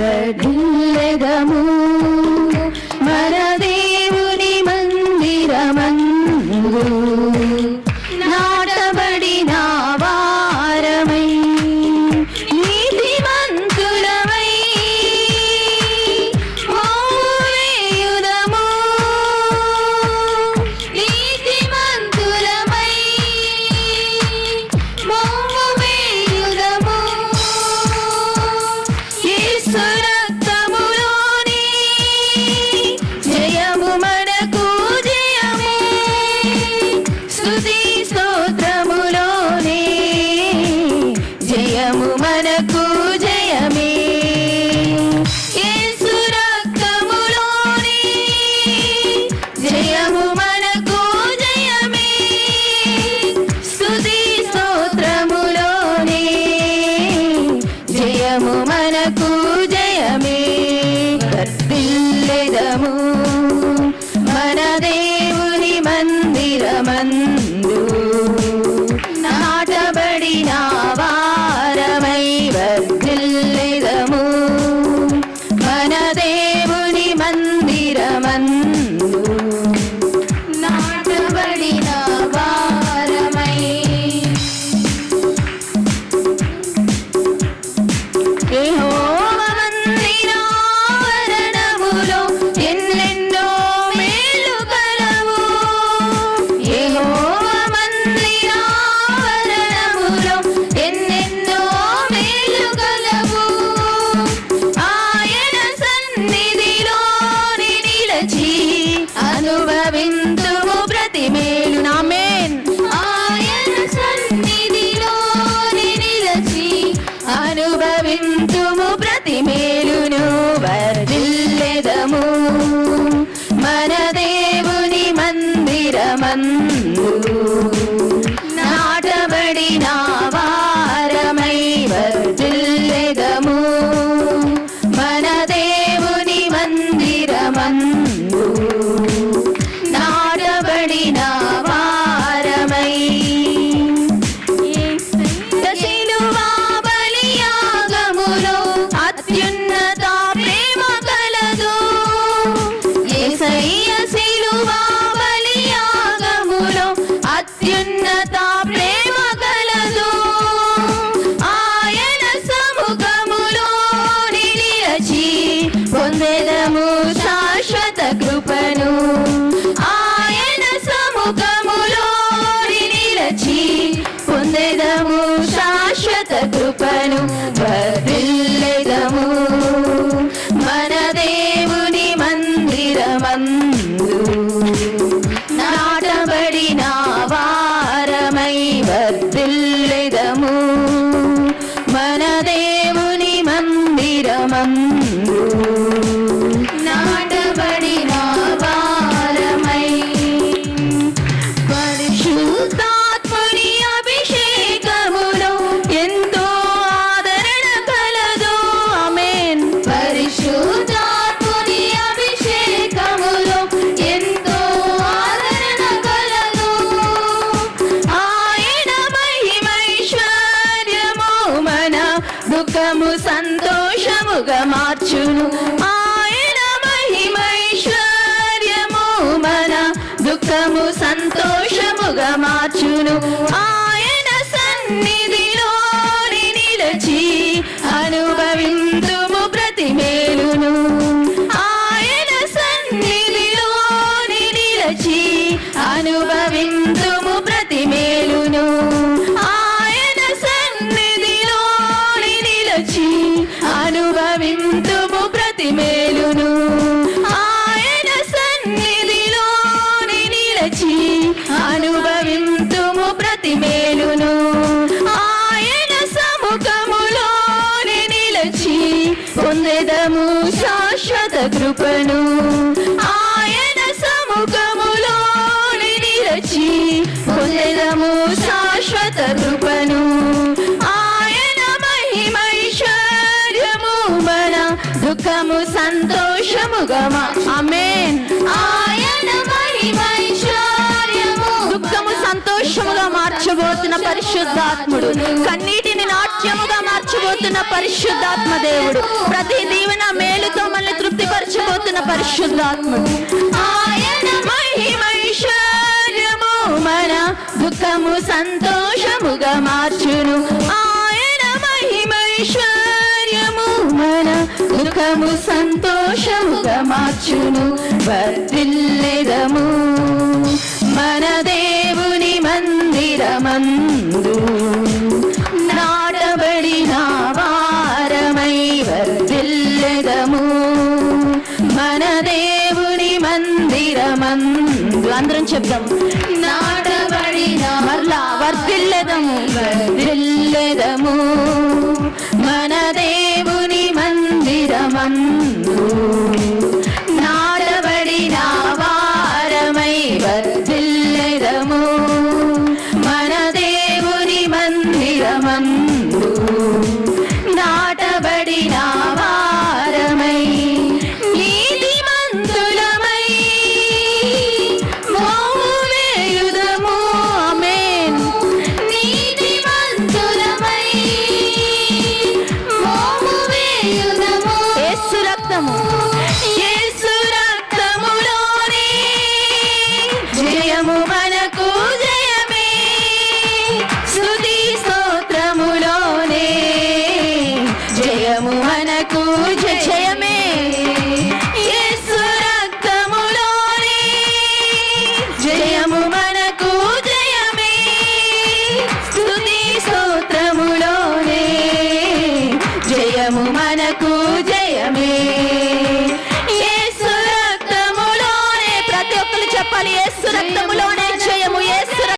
జగదిల్లెదము the స్థుతింతుము ప్రతి మేలును వర్ధిల్లెదము మన దేవుని మందిరమందు. చేశాను. మార్చును ఆయన సన్నిధిలోని నిలచి అనుభవింతుము ప్రతి మేలును. ఆయన సన్నిధిలోని నిలచి అనుభవింతుము ప్రతి మేలును. శాశ్వత కృపను ఆయన సముఖములోని నిరచి పొందెదము శాశ్వత కృపను. ఆయన మహిమైశ్వర్యము మన దుఃఖము సంతోషముగమా అమేన్ ఆయన మహిమైశ్వర్యము దుఃఖము సంతోషముగా మార్చబోతున్న పరిశుద్ధాత్ముడు. కన్నీటిని నాటి తృప్తిపరచబోతున్న పరిశుద్ధాత్మ దేవుడు. ప్రతి దీవెన మేలుతో మనల్ని తృప్తిపరచబోతున్న పరిశుద్ధాత్ముడు ఆయన మహిమైశ్వర్యము మన దుఃఖము సంతోషముగా మార్చును. ఆయన మహిమైశ్వర్యము మన దుఃఖము సంతోషముగా మార్చును. వర్తిల్లెదము మన దేవుని మందిరమందు. మందిరమందు అందరం చెప్దాం నాటబడిన మరలా వర్ధిల్లెదము Chan